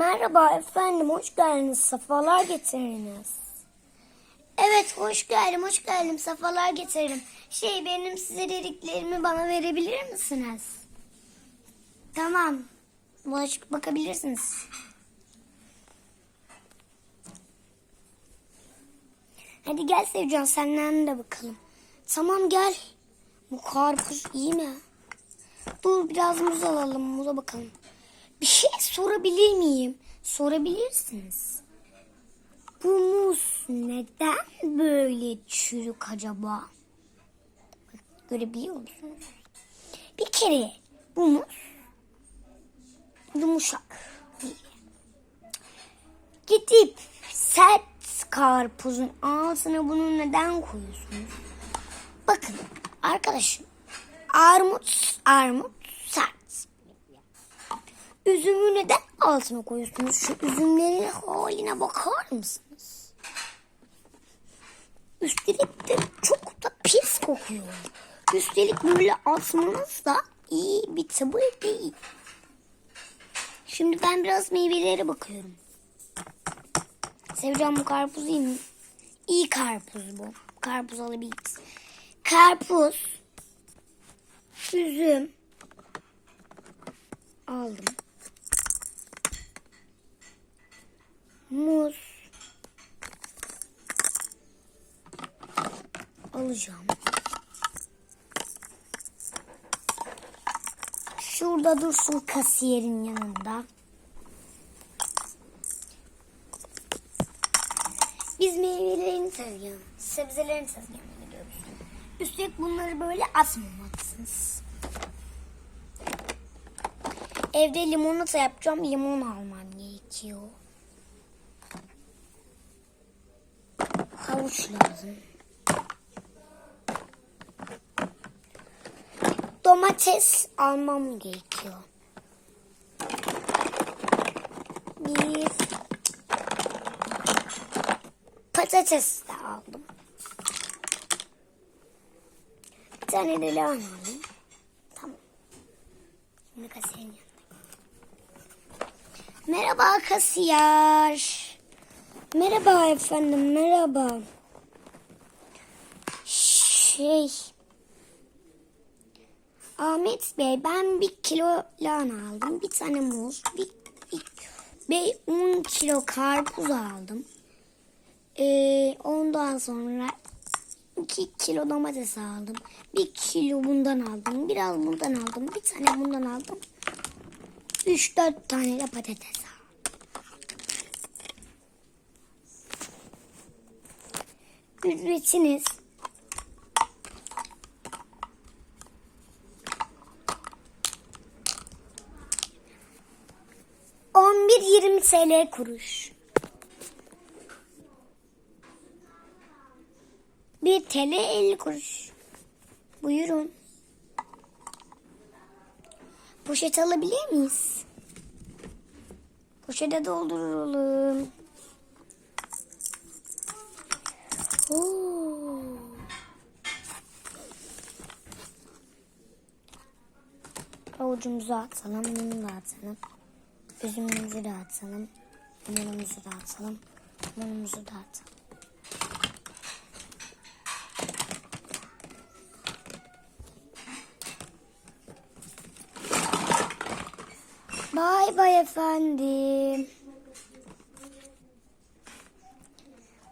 Merhaba efendim, hoş geldiniz. Safalar getiriniz. Evet, hoş geldim, hoş geldim. Safalar getiririm. Şey, benim size dediklerimi bana verebilir misiniz? Tamam. Bulaşık bakabilirsiniz. Hadi gel Sevcan, senden de bakalım. Tamam gel. Bu karpuz iyi mi? Dur biraz muz alalım, muza bakalım. Bir şey sorabilir miyim? Sorabilirsiniz. Bu muz neden böyle çürük acaba? Görebiliyor musunuz? Bir kere bu muz yumuşak. Gidip sert karpuzun altına bunu neden koyuyorsunuz? Bakın arkadaşım armut armut. Üzümü neden altına koyuyorsunuz? Şu üzümlerin haline bakar mısınız? Üstelik de çok da pis kokuyor. Üstelik böyle atmanız da iyi bir tabu değil. Şimdi ben biraz meyvelere bakıyorum. Seveceğim bu karpuz iyi mi? İyi karpuz bu. Karpuz alabiliriz. Karpuz. Üzüm. Aldım. Muz. Alacağım. Şurada dursun kasiyerin yanında. Biz meyvelerin tezgahı, sebzelerin tezgahına gidiyoruz. Üstelik bunları böyle atmamalısınız. Evde limonata yapacağım. Limon almam gerekiyor. Havuç lazım. Domates almam gerekiyor. Bir patates de aldım. Bir tane de lahana aldım. Tamam. Şimdi kasiyerin yanına. Merhaba kasiyer. Merhaba efendim, merhaba. Şey... Ahmet Bey ben bir kilo lahana aldım. Bir tane muz, bir, bir, bir 10 kilo karpuz aldım. Ee, ondan sonra 2 kilo domates aldım. Bir kilo bundan aldım. Biraz bundan aldım. Bir tane bundan aldım. 3-4 tane de patates aldım. Ücretiniz 11-20 TL kuruş. 1 TL 50 kuruş. Buyurun. Poşet alabilir miyiz? Poşete dolduralım. Avucumuzu atalım, bunu da atalım. Üzümümüzü de atalım. Limonumuzu da atalım. Limonumuzu da atalım. Bay bay efendim.